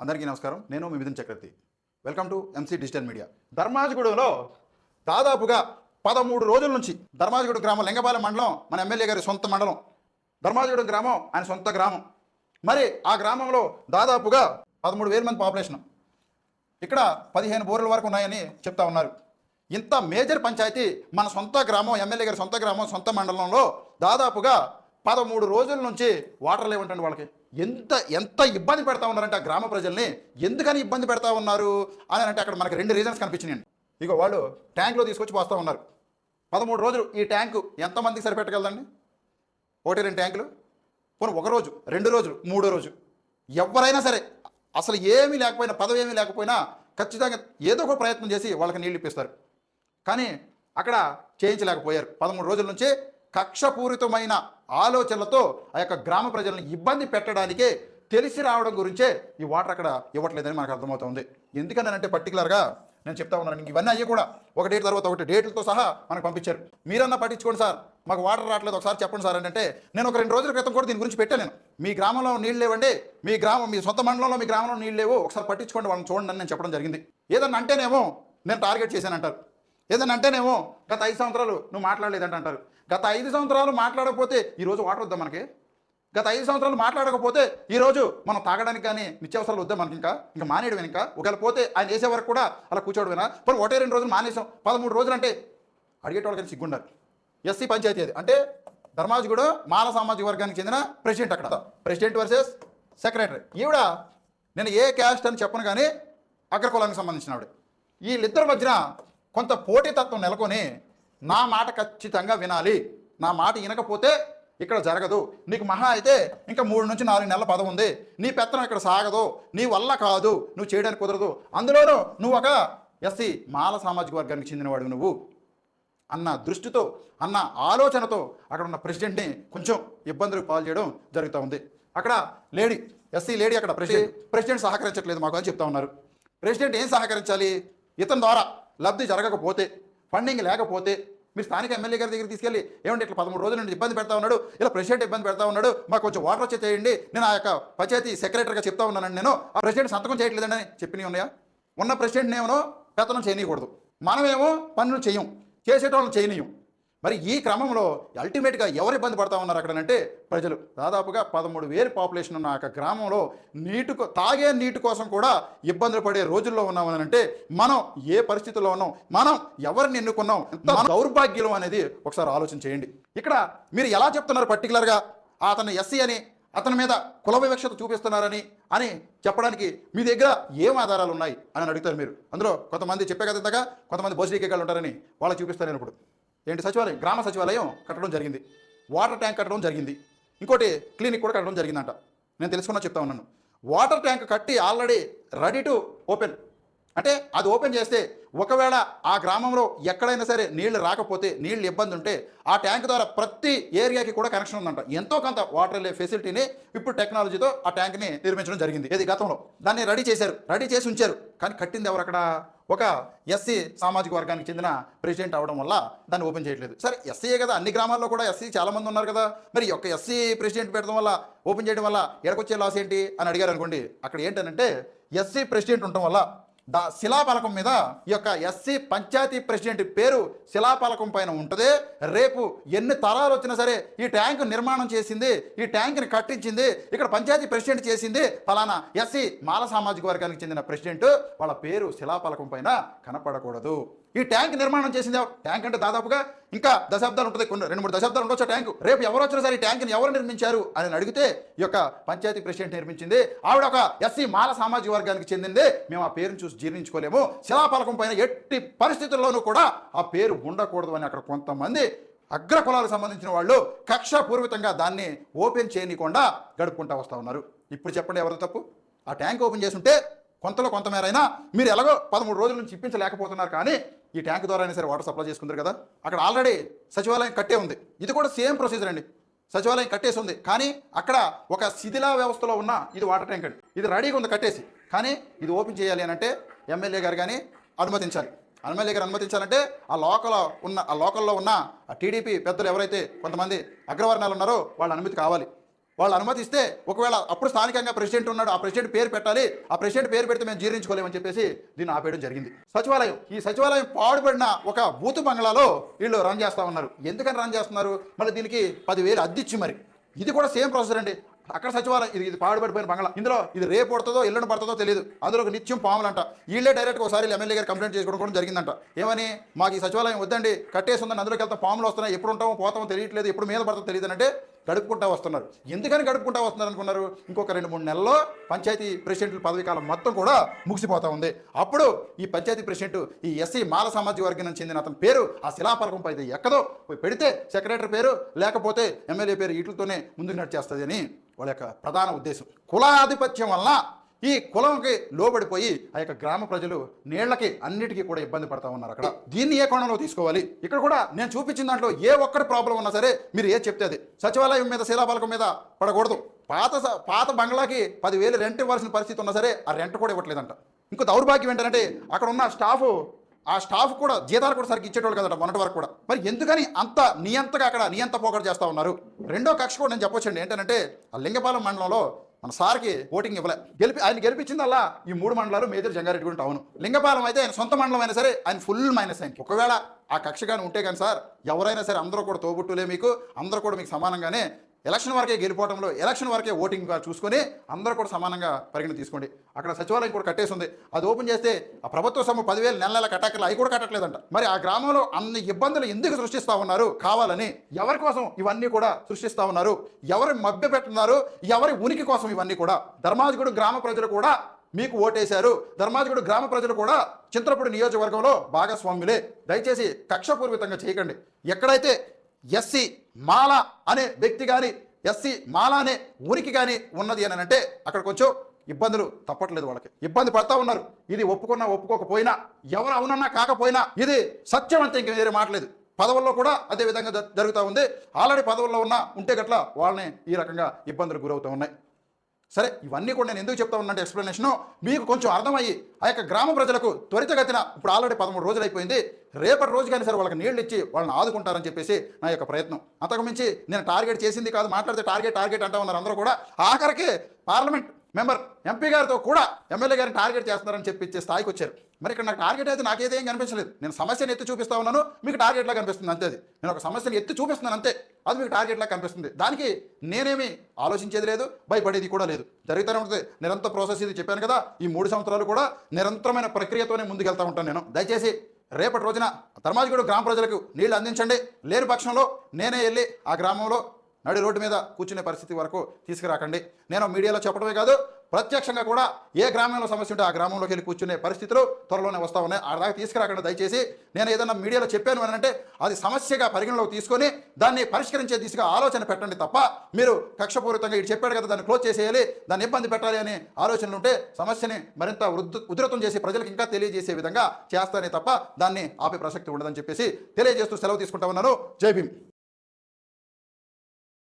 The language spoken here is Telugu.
అందరికీ నమస్కారం. నేను మీ Mithun Chakravarthy. Welcome to MC digital media ధర్మాజగూడెంలో దాదాపుగా పదమూడు రోజుల నుంచి ధర్మాజగూడెం గ్రామం లింగపాలెం మండలం మన ఎమ్మెల్యే గారి సొంత మండలం. ధర్మాజగూడెం గ్రామం ఆయన సొంత గ్రామం. మరి ఆ గ్రామంలో దాదాపుగా పదమూడు వేల మంది పాపులేషన్. ఇక్కడ పదిహేను బోర్ల వరకు ఉన్నాయని చెప్తా ఉన్నారు. ఇంత మేజర్ పంచాయతీ మన సొంత గ్రామం ఎమ్మెల్యే గారి సొంత గ్రామం సొంత మండలంలో దాదాపుగా పదమూడు రోజుల నుంచి వాటర్ లేవంటండి వాళ్ళకి. ఎంత ఎంత ఇబ్బంది పెడతా ఉన్నారంటే ఆ గ్రామ ప్రజల్ని ఎందుకని ఇబ్బంది పెడతా ఉన్నారు అని అంటే అక్కడ మనకి రెండు రీజన్స్ కనిపించినాయండి. ఇక వాళ్ళు ట్యాంక్లో తీసుకొచ్చి పోస్తూ ఉన్నారు. పదమూడు రోజులు ఈ ట్యాంకు ఎంతమందికి సరిపెట్టగలదండి? ఒకటి రెండు ట్యాంకులు. పోనీ ఒక రోజు రెండు రోజులు మూడో రోజు. ఎవరైనా సరే అసలు ఏమీ లేకపోయినా పదవి ఏమీ లేకపోయినా ఖచ్చితంగా ఏదో ఒక ప్రయత్నం చేసి వాళ్ళకి నీళ్ళు ఇప్పిస్తారు. కానీ అక్కడ చేయించలేకపోయారు. పదమూడు రోజుల నుంచి కక్షపూరితమైన ఆలోచనలతో ఆ యొక్క గ్రామ ప్రజలను ఇబ్బంది పెట్టడానికే తెలిసి రావడం గురించే ఈ వాటర్ అక్కడ ఇవ్వట్లేదని మనకు అర్థమవుతుంది. ఎందుకని అంటే పర్టికులర్గా నేను చెప్తా ఉన్నాను ఇవన్నీ అయ్యి కూడా ఒక డేట్ తర్వాత ఒకటి డేట్లతో సహా మనకు పంపించారు. మీరన్నా పట్టించుకోండి సార్ మాకు వాటర్ రావట్లేదు ఒకసారి చెప్పండి సార్ అంటే నేను ఒక రెండు రోజుల క్రితం కూడా దీని గురించి పెట్టాను నేను. మీ గ్రామంలో నీళ్ళు లేవండి మీ గ్రామం మీ సొంత మండలంలో మీ గ్రామంలో నీళ్ళు లేవు ఒకసారి పట్టించుకోండి వాళ్ళని చూడండి అని నేను చెప్పడం జరిగింది. ఏదన్నా అంటేనేమో నేను టార్గెట్ చేశానంటారు. ఏదన్నా అంటేనేమో గత ఐదు సంవత్సరాలు నువ్వు మాట్లాడలేదంట అంటారు గత ఐదు సంవత్సరాలు మాట్లాడకపోతే ఈరోజు వాటర్ వద్దా మనకి? గత ఐదు సంవత్సరాలు మాట్లాడకపోతే ఈరోజు మనం తాగడానికి కానీ నిత్యావసరాలు వద్దా మనకి ఇంకా? ఇంకా మానేయడం ఇంకా? ఒకవేళ పోతే ఆయన వేసే వరకు కూడా అలా కూర్చోవడమేనా? పోనీ ఒకటే రెండు రోజులు మానేసాం. పదమూడు రోజులు అంటే అడిగేటోళ్ళకి సిగ్గుండాలి. ఎస్సీ పంచాయతీ అది. అంటే ధర్మాజిగూడ మాల సామాజిక వర్గానికి చెందిన ప్రెసిడెంట్ అక్కడ. President versus secretary. ఈవిడ నేను ఏ క్యాస్ట్ అని చెప్పను కానీ అగ్రకులానికి సంబంధించిన ఆవిడ. వీళ్ళిద్దరి మధ్యన కొంత పోటీతత్వం నెలకొని నా మాట ఖచ్చితంగా వినాలి. నా మాట వినకపోతే ఇక్కడ జరగదు. నీకు మహా అయితే ఇంకా మూడు నుంచి నాలుగు నెలల పదవి ఉంది. నీ పెత్తనం ఇక్కడ సాగదు. నీ వల్ల కాదు. నువ్వు చేయడానికి కుదరదు. అందులోనూ నువ్వు ఒక ఎస్సీ మాల సామాజిక వర్గానికి చెందినవాడు నువ్వు. అన్న దృష్టితో అన్న ఆలోచనతో అక్కడ ఉన్న ప్రెసిడెంట్ని కొంచెం ఇబ్బందులకు పాలు చేయడం జరుగుతూ ఉంది. అక్కడ లేడీ ఎస్సీ లేడీ అక్కడ ప్రెసిడెంట్. ప్రెసిడెంట్ సహకరించట్లేదు మాకు అని చెప్తా ఉన్నారు. ప్రెసిడెంట్ ఏం సహకరించాలి? ఇతని ద్వారా లబ్ధి జరగకపోతే ఫండింగ్ లేకపోతే మీరు స్థానిక ఎమ్మెల్యే గారి దగ్గర తీసుకెళ్ళి ఏమంటే ఇట్లా పదమూడు రోజుల నుండి ఇబ్బంది పెడతా ఉన్నాడు ఇలా ప్రెసిడెంట్ ఇబ్బంది పెడతా ఉన్నాడు మాకు కొంచెం వాటర్ వచ్చే చేయండి నేను ఆ యొక్క పంచాయతీ సెక్రటరీగా చెప్తా ఉన్నానండి నేను ఆ ప్రెసిడెంట్ సంతకం చేయట్లేదండి అని చెప్పినవి ఉన్నాయా? ఉన్న ప్రెసిడెంట్ ఏమో పెత్తనం చేయనీయకూడదు. మనమేమో పనులు చేయం చేసేటోళ్ళని చేయనీయం. మరి ఈ క్రమంలో అల్టిమేట్గా ఎవరు ఇబ్బంది పడతా ఉన్నారు అక్కడనంటే ప్రజలు. దాదాపుగా పదమూడు వేలు పాపులేషన్ ఉన్న ఆ గ్రామంలో నీటి తాగే నీటి కోసం కూడా ఇబ్బందులు పడే రోజుల్లో ఉన్నామని అంటే మనం ఏ పరిస్థితుల్లో ఉన్నాం మనం ఎవరిని ఎన్నుకున్నాం ఎంత దౌర్భాగ్యం అనేది ఒకసారి ఆలోచన చేయండి. ఇక్కడ మీరు ఎలా చెప్తున్నారు పర్టికులర్గా అతను ఎస్సీ అని అతని మీద కుల వివక్షత చూపిస్తున్నారని అని చెప్పడానికి మీ దగ్గర ఏం ఆధారాలు ఉన్నాయి అని అడుగుతారు మీరు. అందులో కొంతమంది చెప్పే కదా ఇంతగా కొంతమంది బోసిడీకేగాళ్ళు ఉంటారని వాళ్ళకి చూపిస్తారు ఇప్పుడు. ఏంటి సచివాలయం? గ్రామ సచివాలయం కట్టడం జరిగింది. వాటర్ ట్యాంక్ కట్టడం జరిగింది. ఇంకోటి క్లినిక్ కూడా కట్టడం జరిగిందంట. నేను తెలుసుకున్నా చెప్తా ఉన్నాను. వాటర్ ట్యాంక్ కట్టి ఆల్రెడీ రెడీ టు ఓపెన్. అంటే అది ఓపెన్ చేస్తే ఒకవేళ ఆ గ్రామంలో ఎక్కడైనా సరే నీళ్ళు రాకపోతే నీళ్ళు ఇబ్బంది ఉంటే ఆ ట్యాంక్ ద్వారా ప్రతి ఏరియాకి కూడా కనెక్షన్ ఉందంట. ఎంతో కొంత వాటర్ ఫెసిలిటీని ఇప్పుడు టెక్నాలజీతో ఆ ట్యాంక్ని నిర్మించడం జరిగింది. ఇది గతంలో. దాన్ని రెడీ చేశారు. రెడీ చేసి ఉంచారు. కానీ కట్టింది ఎవరు అక్కడ? ఒక ఎస్సీ సామాజిక వర్గానికి చెందిన ప్రెసిడెంట్ అవడం వల్ల దాన్ని ఓపెన్ చేయట్లేదు. సరే ఎస్సీయే కదా. అన్ని గ్రామాల్లో కూడా ఎస్సీ చాలామంది ఉన్నారు కదా. మరి ఒక ఎస్సీ ప్రెసిడెంట్ పెట్టడం వల్ల ఓపెన్ చేయడం వల్ల ఎడకొచ్చే లాస్ ఏంటి అని అడిగారు అనుకోండి అక్కడ ఏంటంటే ఎస్సీ ప్రెసిడెంట్ ఉండటం వల్ల దా శిలాఫలకం మీద ఈ యొక్క ఎస్సీ పంచాయతీ ప్రెసిడెంట్ పేరు శిలాఫలకం పైన ఉంటుంది. రేపు ఎన్ని తరాలు వచ్చినా సరే ఈ ట్యాంక్ నిర్మాణం చేసింది ఈ ట్యాంక్ని కట్టించింది ఇక్కడ పంచాయతీ ప్రెసిడెంట్ చేసింది ఫలానా ఎస్సీ మాల సామాజిక వర్గానికి చెందిన ప్రెసిడెంట్. వాళ్ళ పేరు శిలాఫలకం పైన కనపడకూడదు. ఈ ట్యాంక్ నిర్మాణం చేసింది ఎవరు? ట్యాంక్ అంటే దాదాపుగా ఇంకా దశాబ్దాలు ఉంటుంది. కొన్ని రెండు మూడు దశాబ్దాలు ఉండొచ్చు ఆ ట్యాంకు. రేపు ఎవరు వచ్చినా సరే ఈ ట్యాంక్ని ఎవరు నిర్మించారు అని అడిగితే ఈ యొక్క పంచాయతీ ప్రెసిడెంట్ నిర్మించింది. ఆవిడ ఒక ఎస్సీ మాల సామాజిక వర్గానికి చెందింది. మేము ఆ పేరును చూసి జీర్ణించుకోలేము. శిలాపలకం పైన ఎట్టి పరిస్థితుల్లోనూ కూడా ఆ పేరు ఉండకూడదు అని అక్కడ కొంతమంది అగ్ర కులాలకు సంబంధించిన వాళ్ళు కక్షపూర్వితంగా దాన్ని ఓపెన్ చేయనీయకుండా గడుపుకుంటా వస్తూ ఉన్నారు. ఇప్పుడు చెప్పండి ఎవరు తప్పు? ఆ ట్యాంక్ ఓపెన్ చేసుంటే కొంతలో కొంతమేరైనా మీరు ఎలాగో పదమూడు రోజుల నుంచి ఇప్పించలేకపోతున్నారు కానీ ఈ ట్యాంక్ ద్వారా అయినా సరే వాటర్ సప్లై చేసుకుంటారు కదా. అక్కడ ఆల్రెడీ సచివాలయం కట్టే ఉంది. ఇది కూడా సేమ్ ప్రొసీజర్ అండి. సచివాలయం కట్టేసి ఉంది. కానీ అక్కడ ఒక శిథిలా వ్యవస్థలో ఉన్న ఇది వాటర్ ట్యాంక్ అండి. ఇది రెడీగా ఉంది కట్టేసి. కానీ ఇది ఓపెన్ చేయాలి అని అంటే ఎమ్మెల్యే గారు కానీ అనుమతించాలి. ఎమ్మెల్యే గారు అనుమతించాలంటే ఆ లోకల్ ఉన్న ఆ లోకల్లో ఉన్న ఆ టీడీపీ పెద్దలు ఎవరైతే కొంతమంది అగ్రవర్ణాలు ఉన్నారో వాళ్ళ అనుమతి కావాలి. వాళ్ళు అనుమతిస్తే ఒకవేళ అప్పుడు స్థానికంగా ప్రెసిడెంట్ ఉన్నాడు ఆ ప్రెసిడెంట్ పేరు పెట్టాలి ఆ ప్రెసిడెంట్ పేరు పెడితే మేము జీర్ణించుకోలేమని చెప్పేసి దీన్ని ఆపేయడం జరిగింది. సచివాలయం ఈ సచివాలయం పాడుపడిన ఒక బూతు బంగ్లాలో వీళ్ళు రన్ చేస్తా ఉన్నారు. ఎందుకని రన్ చేస్తున్నారు? మళ్ళీ దీనికి పదివేలు అద్దిచ్చి మరి. ఇది కూడా సేమ్ ప్రాసెస్ అండి. అక్కడ సచివాలయం ఇది ఇది పాడుపడిపోయిన బంగ్లా. ఇందులో ఇది రేపు పడుతుందో ఎల్లుండి పడుతుందో తెలియదు అందులో ఒక నిత్యం పాములంట. వీళ్ళే డైరెక్ట్ ఒకసారి ఎమ్మెల్యే గారు కంప్లైంట్ చేసుకోవడం కూడా జరిగిందంట. ఏమని? మాకు ఈ సచివాలయం వద్దండి కట్టేసి ఉందని అందులోకి వెళ్తా పాములు వస్తున్నాయి ఎప్పుడు ఉంటామో పోతామో తెలియట్లేదు ఎప్పుడు మీద పడుతుందో తెలియదు అంటే గడుపుకుంటా వస్తున్నారు. ఎందుకని గడుపుకుంటా వస్తున్నారు అనుకున్నారు? ఇంకొక రెండు మూడు నెలల్లో పంచాయతీ ప్రెసిడెంట్ల పదవి కాలం మొత్తం కూడా ముగిసిపోతా ఉంది. అప్పుడు ఈ పంచాయతీ ప్రెసిడెంట్ ఈ ఎస్సీ మాల సామాజిక వర్గం చెందిన అతని పేరు ఆ శిలాపరకంపై ఎక్కదో పెడితే సెక్రటరీ పేరు లేకపోతే ఎమ్మెల్యే పేరు వీటితోనే ముందుకు నడిచేస్తుంది అని వాళ్ళ యొక్క ప్రధాన ఉద్దేశం. కులాధిపత్యం వలన ఈ కులంకి లోబడిపోయి ఆ యొక్క గ్రామ ప్రజలు నీళ్ళకి అన్నిటికీ కూడా ఇబ్బంది పడతా ఉన్నారు అక్కడ. దీన్ని ఏ కోణంలో తీసుకోవాలి? ఇక్కడ కూడా నేను చూపించిన దాంట్లో ఏ ఒక్కటి ప్రాబ్లం ఉన్నా సరే మీరు ఏ చెప్తే అది. సచివాలయం మీద శిలాపాలకం మీద పడకూడదు. పాత పాత బంగ్లాకి పదివేలు రెంట్ ఇవ్వాల్సిన పరిస్థితి ఉన్నా సరే ఆ రెంట్ కూడా ఇవ్వట్లేదంట. ఇంకో దౌర్భాగ్యం ఏంటంటే అక్కడ ఉన్న స్టాఫ్ ఆ స్టాఫ్ కూడా జీతాలు కూడా సరికి ఇచ్చేటోళ్ళు కదట మొన్నటి వరకు కూడా. మరి ఎందుకని అంత నియంతగా అక్కడ నియంత పోకడ చేస్తా ఉన్నారు? రెండో కక్ష కూడా నేను చెప్పొచ్చండి. ఏంటంటే ఆ లింగపాలెం మండలంలో మన సార్కి ఓటింగ్ ఇవ్వలే. గెలిపి ఆయన గెలిపించిందల్లా ఈ మూడు మండలాలు మేజర్ జంగారెడ్డి గుంట అవును లింగపాలెం అయితే ఆయన సొంత మండలం అయినా సరే ఆయన ఫుల్ మైనస్ ఆయన ఒకవేళ ఆ కక్ష కానీ ఉంటే కానీ సార్ ఎవరైనా సరే అందరూ కూడా తోబుట్టులే మీకు అందరూ కూడా మీకు సమానంగానే ఎలక్షన్ వరకే గెలిపోవడంలో ఎలక్షన్ వరకే ఓటింగ్ చూసుకొని అందరూ కూడా సమానంగా పరిగణ తీసుకోండి. అక్కడ సచివాలయం కూడా కట్టేసి ఉంది అది ఓపెన్ చేస్తే ఆ ప్రభుత్వ సొమ్ము పదివేలు నెల నెల కట్టక్కర్లు అవి కూడా కట్టట్లేదంట. మరి ఆ గ్రామంలో అన్ని ఇబ్బందులు ఎందుకు సృష్టిస్తా ఉన్నారు? కావాలని ఎవరి కోసం ఇవన్నీ కూడా సృష్టిస్తా ఉన్నారు? ఎవరు మభ్య పెట్టున్నారు? ఎవరి ఉనికి కోసం ఇవన్నీ కూడా? ధర్మాజిగూడు గ్రామ ప్రజలు కూడా మీకు ఓటేశారు. ధర్మాజిగూడు గ్రామ ప్రజలు కూడా చింతలపూడి నియోజకవర్గంలో భాగస్వామ్యులే దయచేసి కక్షపూర్వితంగా చేయకండి. ఎక్కడైతే ఎస్సీ మాల అనే వ్యక్తి కానీ ఎస్సీ మాల అనే ఉనికి కానీ ఉన్నది అని అంటే అక్కడ కొంచెం ఇబ్బందులు తప్పట్లేదు వాళ్ళకి. ఇబ్బంది పడతా ఉన్నారు. ఇది ఒప్పుకున్నా ఒప్పుకోకపోయినా ఎవరు అవునన్నా కాకపోయినా ఇది సత్యం అంతే ఇంక వేరే మాటలేదు. పదవుల్లో కూడా అదే విధంగా జ- జరుగుతూ ఉంది. ఆల్రెడీ పదవుల్లో ఉన్న ఉంటే గట్ల వాళ్ళని ఈ రకంగా ఇబ్బందులు గురవుతూ ఉన్నాయి. సరే ఇవన్నీ కూడా నేను ఎందుకు చెప్తా ఉన్నానంటే ఎక్స్ప్లెనేషను మీకు కొంచెం అర్థమయ్యి ఆ యొక్క గ్రామ ప్రజలకు త్వరితగతిన ఇప్పుడు ఆల్రెడీ పదమూడు రోజులు అయిపోయింది. రేపటి రోజు కానీ సరే వాళ్ళకి నీళ్ళు ఇచ్చి వాళ్ళని ఆదుకుంటారని చెప్పేసి నా యొక్క ప్రయత్నం. అంతకు మించి నేను టార్గెట్ చేసింది కాదు మాట్లాడితే టార్గెట్ టార్గెట్ అంటా ఉన్నారు అందరూ కూడా. ఆఖరికి పార్లమెంట్ మెంబర్ ఎంపీ గారితో కూడా ఎమ్మెల్యే గారిని టార్గెట్ చేస్తున్నారని చెప్పి ఇచ్చే స్థాయికి వచ్చారు. మరి ఇక్కడ నాకు టార్గెట్ అయితే నాకు ఏదేం కనిపించలేదు. నేను సమస్యను ఎత్తి చూపిస్తా ఉన్నాను మీకు టార్గెట్లా కనిపిస్తుంది అంతే అది. నేను ఒక సమస్యను ఎత్తి చూపిస్తున్నాను అంతే. అది మీకు టార్గెట్లా కనిపిస్తుంది. దానికి నేనేమి ఆలోచించేది లేదు భయపడేది కూడా లేదు. జరుగుతూనే ఉంటుంది. నిరంతర ప్రాసెస్ ఇది చెప్పాను కదా ఈ మూడు సంవత్సరాలు కూడా నిరంతరమైన ప్రక్రియతోనే ముందుకెళ్తా ఉంటాను నేను. దయచేసి రేపటి రోజున ధర్మాజిగూడ గ్రామ ప్రజలకు నీళ్ళు అందించండి. లేని పక్షంలో నేనే వెళ్ళి ఆ గ్రామంలో నడి రోడ్డు మీద కూర్చునే పరిస్థితి వరకు తీసుకురాకండి. నేను మీడియాలో చెప్పడమే కాదు ప్రత్యక్షంగా కూడా ఏ గ్రామంలో సమస్య ఉంటే ఆ గ్రామంలోకి వెళ్ళి కూర్చునే పరిస్థితులు త్వరలోనే వస్తా ఉన్నాయి. ఆ దాకా తీసుకురాకండి దయచేసి నేను ఏదైనా మీడియాలో చెప్పాను అని అంటే అది సమస్యగా పరిగణలోకి తీసుకొని దాన్ని పరిష్కరించే దిశగా ఆలోచన పెట్టండి తప్ప మీరు కక్షపూరితంగా ఇటు చెప్పాడు కదా దాన్ని క్లోజ్ చేసేయాలి దాన్ని ఇబ్బంది పెట్టాలి అనే ఆలోచనలు ఉంటే సమస్యని మరింత ఉధృతం చేసి ప్రజలకు ఇంకా తెలియజేసే విధంగా చేస్తానే తప్ప దాన్ని ఆపే ప్రసక్తి ఉండదని చెప్పేసి తెలియజేస్తూ సెలవు తీసుకుంటా ఉన్నాను. జై భీమ్.